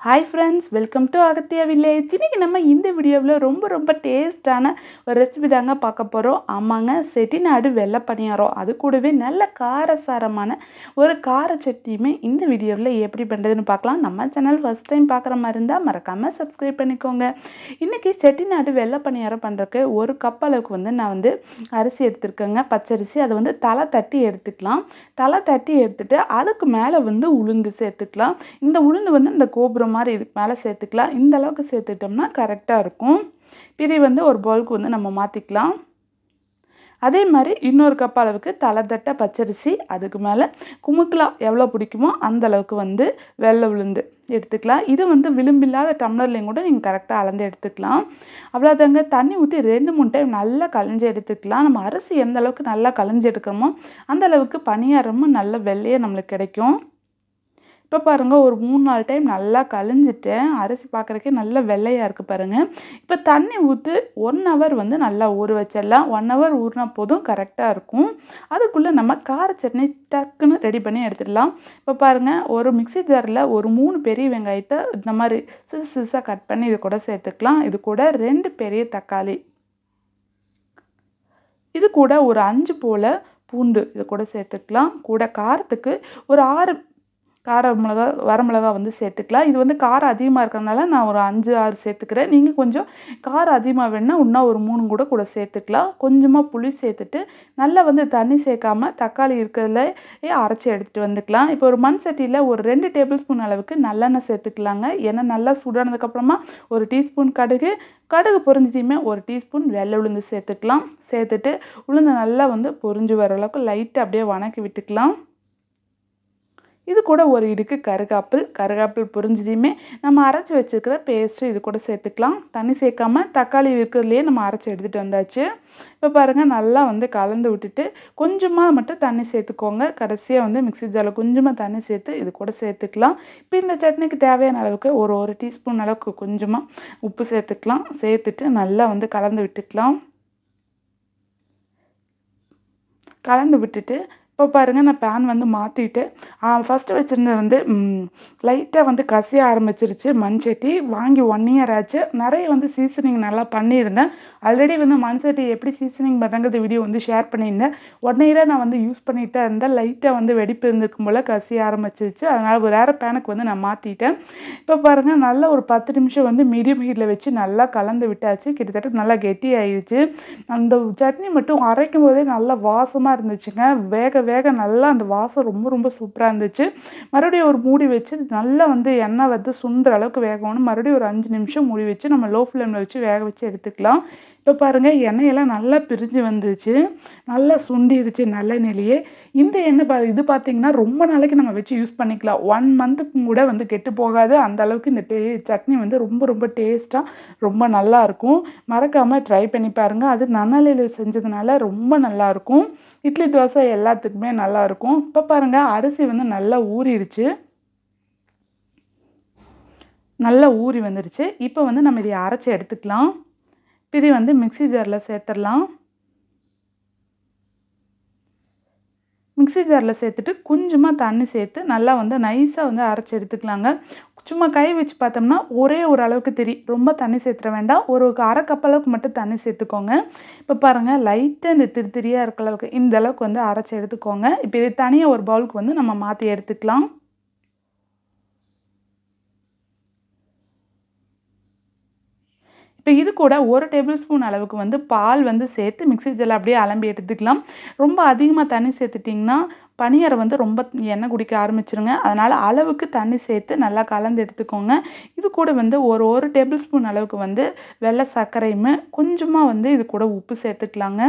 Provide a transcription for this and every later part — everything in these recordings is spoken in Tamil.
Hi friends welcome to Agathiya village இன்றைக்கி நம்ம இந்த வீடியோவில் ரொம்ப ரொம்ப டேஸ்டான ஒரு ரெசிபி தாங்க பார்க்க போகிறோம் ஆமாங்க செட்டிநாடு வெள்ளை பணியாரம் அது கூடவே நல்ல காரசாரமான ஒரு கார சட்னியுமே இந்த வீடியோவில் எப்படி பண்ணுறதுன்னு பார்க்கலாம். நம்ம சேனல் ஃபஸ்ட் டைம் பார்க்குற மாதிரி இருந்தால் மறக்காமல் சப்ஸ்கிரைப் பண்ணிக்கோங்க. இன்றைக்கி செட்டிநாடு வெள்ளை பணியாரம் பண்ணுறக்கு ஒரு கப் அளவுக்கு வந்து நான் வந்து அரிசி எடுத்துருக்கேங்க. பச்சரிசி அதை வந்து தலை தட்டி எடுத்துக்கலாம். தலை தட்டி எடுத்துகிட்டு அதுக்கு மேலே வந்து உளுந்து சேர்த்துக்கலாம். இந்த உளுந்து வந்து இந்த கோபுரம் மாதிரி மேலே சேர்த்துக்கலாம். இந்த அளவுக்கு சேர்த்துட்டோம்னா கரெக்டாக இருக்கும். பிரி வந்து ஒரு பவுலுக்கு வந்து நம்ம மாற்றிக்கலாம் அதே மாதிரி இன்னொரு கப் அளவுக்கு தலைத்தட்டை பச்சரிசி அதுக்கு மேலே குமுக்கலா எவ்வளோ பிடிக்குமோ அந்த அளவுக்கு வந்து வெள்ளை உளுந்து எடுத்துக்கலாம். இது வந்து விளிம்பில்லாத டம்ளர்லேயும் கூட நீங்கள் கரெக்டாக அளந்து எடுத்துக்கலாம். அவ்வளோதாங்க. தண்ணி ஊற்றி ரெண்டு மூணு டைம் நல்லா களைஞ்சி எடுத்துக்கலாம். நம்ம அரிசி எந்த அளவுக்கு நல்லா களைஞ்சி எடுக்கிறோமோ அந்த அளவுக்கு பணியாரமும் நல்ல வெள்ளையே நம்மளுக்கு கிடைக்கும். இப்போ பாருங்கள் ஒரு மூணு நாலு டைம் நல்லா கழிஞ்சிட்டேன். அரிசி பார்க்குறக்கே நல்ல வெள்ளையாக இருக்குது பாருங்கள் இப்போ தண்ணி ஊற்று ஒன் ஹவர் வந்து நல்லா ஊற வச்சிடலாம். ஒன் ஹவர் ஊறினா போதும் கரெக்டாக இருக்கும். அதுக்குள்ளே நம்ம கார சட்னி டக்குன்னு ரெடி பண்ணி எடுத்துடலாம். இப்போ பாருங்கள் ஒரு மிக்சி ஜாரில் ஒரு மூணு பெரிய வெங்காயத்தை இந்த மாதிரி சிறு சிறுசாக கட் பண்ணி இது கூட சேர்த்துக்கலாம். இது கூட ரெண்டு பெரிய தக்காளி. இது கூட ஒரு அஞ்சு போல் பூண்டு இது கூட சேர்த்துக்கலாம். கூட காரத்துக்கு ஒரு ஆறு கார மிளகா வரமிளகா வந்து சேர்த்துக்கலாம். இது வந்து காரம் அதிகமாக இருக்கிறதுனால நான் ஒரு அஞ்சு ஆறு சேர்த்துக்கிறேன். நீங்கள் கொஞ்சம் காரம் அதிகமாக வேணால் இன்னும் ஒரு மூணு கூட கூட சேர்த்துக்கலாம். கொஞ்சமாக புளி சேர்த்துட்டு நல்லா வந்து தண்ணி சேர்க்காம தக்காளி இருக்கிறதுல அரைச்சி எடுத்துகிட்டு வந்துக்கலாம். இப்போ ஒரு மண் சட்டியில் ஒரு ரெண்டு டேபிள் ஸ்பூன் அளவுக்கு நல்லெண்ணெய் சேர்த்துக்கலாங்க. ஏன்னா நல்லா சூடானதுக்கப்புறமா ஒரு டீஸ்பூன் கடுகு கடுகு பொரிஞ்சிட்டையுமே ஒரு டீஸ்பூன் வெள்ளை உளுந்து சேர்த்துக்கலாம். சேர்த்துட்டு உளுந்து நல்லா வந்து பொரிஞ்சு வர அளவுக்கு லைட்டாக அப்படியே வணக்கி விட்டுக்கலாம். இது கூட ஒரு இடுக்கு கருகாப்பில் கருகாப்பில் புரிஞ்சதையுமே நம்ம அரைச்சி வச்சுருக்கிற பேஸ்ட்டு இது கூட சேர்த்துக்கலாம். தண்ணி சேர்க்காம தக்காளி இருக்கிறதுலையே நம்ம அரைச்சி எடுத்துகிட்டு வந்தாச்சு. இப்போ பாருங்கள் நல்லா வந்து கலந்து விட்டுட்டு கொஞ்சமாக மட்டும் தண்ணி சேர்த்துக்கோங்க. கடைசியாக வந்து மிக்சி ஜாரில் கொஞ்சமாக தண்ணி சேர்த்து இது கூட சேர்த்துக்கலாம். இப்போ இந்த சட்னிக்கு தேவையான அளவுக்கு ஒரு ஒரு டீஸ்பூன் அளவுக்கு கொஞ்சமாக உப்பு சேர்த்துக்கலாம். சேர்த்துட்டு நல்லா வந்து கலந்து விட்டுக்கலாம். கலந்து விட்டுட்டு இப்போ பாருங்கள் நான் பேன் வந்து மாற்றிட்டு ஃபஸ்ட்டு வச்சுருந்தது வந்து லைட்டாக வந்து கசிய ஆரம்பிச்சிருச்சு. மண் சட்டி வாங்கி ஒன் இயர் ஆச்சு. நிறைய வந்து சீசனிங் நல்லா பண்ணியிருந்தேன். ஆல்ரெடி வந்து மண் சட்டி எப்படி சீசனிங் பண்ணுறங்கிறது வீடியோ வந்து ஷேர் பண்ணியிருந்தேன். ஒன் இயராக நான் வந்து யூஸ் பண்ணிகிட்டே இருந்தேன். லைட்டாக வந்து வெடிப்பு இருந்திருக்கும் போல் கசிய ஆரம்பிச்சிருச்சு. அதனால் ஒரு வேறு பேனுக்கு வந்து நான் மாற்றிட்டேன் இப்போ பாருங்கள் நல்லா ஒரு பத்து நிமிஷம் வந்து மீடியம் ஹீட்டில் வச்சு நல்லா கலந்து விட்டாச்சு. கிட்டத்தட்ட நல்லா கெட்டி ஆயிடுச்சு அந்த சட்னி மட்டும் அரைக்கும் போதே நல்லா வாசமாக இருந்துச்சுங்க. வேக வேக நல்லா அந்த வாசம் ரொம்ப ரொம்ப சூப்பராக இருந்துச்சு. மறுபடியும் ஒரு மூடி வச்சு நல்லா வந்து எண்ணெய் வந்து சுண்டுற அளவுக்கு வேகணும். மறுபடியும் ஒரு அஞ்சு நிமிஷம் மூடி வச்சு நம்ம லோ ஃப்ளேமில் வச்சு வேக வச்சு எடுத்துக்கலாம். இப்போ பாருங்கள் எண்ணெயெல்லாம் நல்லா பிரிஞ்சு வந்துச்சு. நல்லா சுண்டிருச்சு நல்லெண்ணெயிலேயே. இந்த எண்ணெய் பா இது பார்த்திங்கன்னா ரொம்ப நாளைக்கு நம்ம வச்சு யூஸ் பண்ணிக்கலாம். ஒன் மந்த்துக்கு கூட வந்து கெட்டு போகாது. அந்த அளவுக்கு இந்த டே சட்னி வந்து ரொம்ப ரொம்ப டேஸ்ட்டாக ரொம்ப நல்லாயிருக்கும் மறக்காமல் ட்ரை பண்ணி பாருங்கள் அது நன்னலையில் செஞ்சதுனால ரொம்ப நல்லாயிருக்கும் இட்லி தோசை எல்லாத்துக்குமே நல்லாயிருக்கும் இப்போ பாருங்கள் அரிசி வந்து நல்லா ஊறிடுச்சு நல்லா ஊறி வந்துடுச்சு இப்போ வந்து நம்ம இதை அரைச்சி எடுத்துக்கலாம். பிரி வந்து மிக்சி ஜாரில் சேர்த்துடலாம். மிக்சி ஜாரில் சேர்த்துட்டு கொஞ்சமாக தண்ணி சேர்த்து நல்லா வந்து நைஸாக வந்து அரைச்சி எடுத்துக்கலாங்க. சும்மா கை வச்சு பார்த்தோம்னா ஒரே ஒரு அளவுக்கு தெரியும் ரொம்ப தண்ணி சேர்த்துற வேண்டாம். ஒரு அரை கப் அளவுக்கு மட்டும் தண்ணி சேர்த்துக்கோங்க இப்போ பாருங்கள் லைட்டாக இந்த திரு திரியாக இருக்கிற அளவுக்கு இந்த அளவுக்கு வந்து அரைச்சி எடுத்துக்கோங்க. இப்போ இது தனியாக ஒரு பவுலுக்கு வந்து நம்ம மாற்றி எடுத்துக்கலாம். இப்போ இது கூட ஒரு டேபிள் ஸ்பூன் அளவுக்கு வந்து பால் வந்து சேர்த்து மிக்சி ஜாரில் அப்படியே அலம்பி எடுத்துக்கலாம். ரொம்ப அதிகமாக தண்ணி சேர்த்துட்டிங்கன்னா பனியரை வந்து ரொம்ப எண்ணெய் குடிக்க ஆரம்பிச்சிருங்க. அதனால் அளவுக்கு தண்ணி சேர்த்து நல்லா கலந்து எடுத்துக்கோங்க. இது கூட வந்து ஒரு ஒரு டேபிள் ஸ்பூன் அளவுக்கு வந்து வெள்ளை சர்க்கரையுமே கொஞ்சமாக வந்து இது கூட உப்பு சேர்த்துக்கலாங்க.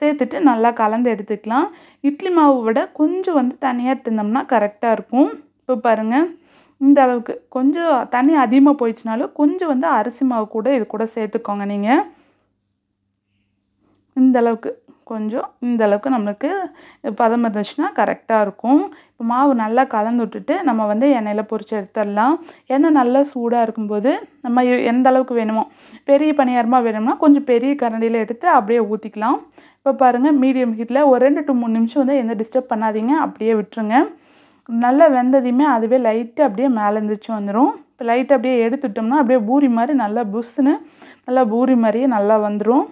சேர்த்துட்டு நல்லா கலந்து எடுத்துக்கலாம். இட்லி மாவை விட கொஞ்சம் வந்து தனியாக எடுத்துருந்தோம்னா கரெக்டாக இருக்கும். இப்போ பாருங்கள் இந்த அளவுக்கு கொஞ்சம் தண்ணி அதிகமாக போயிடுச்சுனாலும் கொஞ்சம் வந்து அரிசி மாவு கூட இது கூட சேர்த்துக்கோங்க நீங்கள் இந்த அளவுக்கு. கொஞ்சம் இந்த அளவுக்கு நம்மளுக்கு பதம் இருந்துச்சுன்னா கரெக்டாக இருக்கும். இப்போ மாவு நல்லா கலந்து விட்டுட்டு நம்ம வந்து எண்ணெயில் பொறிச்சு எடுத்துடலாம். எண்ணெய் நல்லா சூடாக இருக்கும்போது நம்ம எந்த அளவுக்கு வேணுமோ பெரிய பணியாரமாக வேணும்னா கொஞ்சம் பெரிய கரண்டியில் எடுத்து அப்படியே ஊற்றிக்கலாம் இப்போ பாருங்கள் மீடியம் ஹீட்டில் ஒரு ரெண்டு டு மூணு நிமிஷம் வந்து எந்த டிஸ்டர்ப் பண்ணாதீங்க அப்படியே விட்டுருங்க. நல்லா வெந்ததையுமே அதுவே லைட்டாக அப்படியே மேலே இருந்துச்சு வந்துடும் இப்போ லைட்டாக அப்படியே எடுத்துட்டோம்னா அப்படியே பூரி மாதிரி நல்லா புஷ்ஷுன்னு நல்லா பூரி மாதிரியே நல்லா வந்துடும்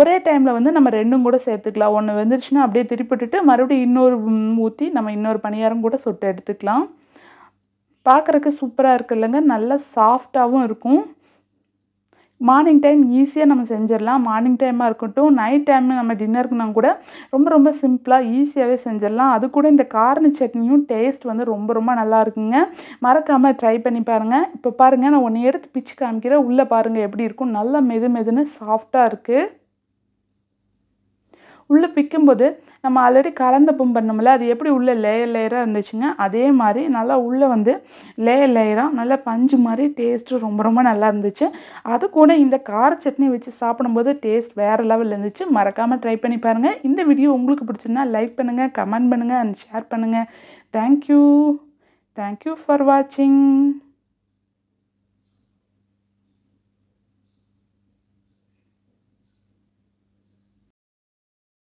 ஒரே டைமில் வந்து நம்ம ரெண்டும் கூட சேர்த்துக்கலாம். ஒன்று வெந்துருச்சுன்னா அப்படியே திருப்பிட்டுட்டு மறுபடியும் இன்னொரு ஊற்றி நம்ம இன்னொரு பணியாரம் கூட சுட்டு எடுத்துக்கலாம். பார்க்குறக்கு சூப்பராக இருக்கு இல்லைங்க. நல்லா சாஃப்டாகவும் இருக்கும். மார்னிங் டைம் ஈஸியாக நம்ம செஞ்சிடலாம். மார்னிங் டைமாக இருக்கட்டும் நைட் டைம் நம்ம டின்னருக்குனா கூட ரொம்ப ரொம்ப சிம்பிளாக ஈஸியாகவே செஞ்சிடலாம். அது கூட இந்த காரண சட்னியும் டேஸ்ட் வந்து ரொம்ப ரொம்ப நல்லா இருக்குங்க. மறக்காமல் ட்ரை பண்ணி பாருங்கள் இப்போ பாருங்கள் நான் ஒன்று எடுத்து பிச்சு காமிக்கிறேன். உள்ளே பாருங்கள் எப்படி இருக்கும். நல்லா மெது மெதுன்னு சாஃப்டாக இருக்குது உள்ளே பிக்கும்போது நம்ம ஆல்ரெடி கலந்த கலந்தப்பம் பண்ணோம்ல அது எப்படி உள்ளே லேயர் லேயராக இருந்துச்சுங்க அதே மாதிரி நல்லா உள்ளே வந்து லேயர் லேயராக நல்லா பஞ்சு மாதிரி டேஸ்ட்டு ரொம்ப ரொம்ப நல்லா இருந்துச்சு. அது கூட இந்த கார சட்னி வச்சு சாப்பிடும்போது டேஸ்ட் வேறு லெவலில் இருந்துச்சு. மறக்காமல் ட்ரை பண்ணி பாருங்கள் இந்த வீடியோ உங்களுக்கு பிடிச்சிருந்தா லைக் பண்ணுங்கள் கமெண்ட் பண்ணுங்கள் அண்ட் ஷேர் பண்ணுங்கள் thank you thank you for வாட்சிங்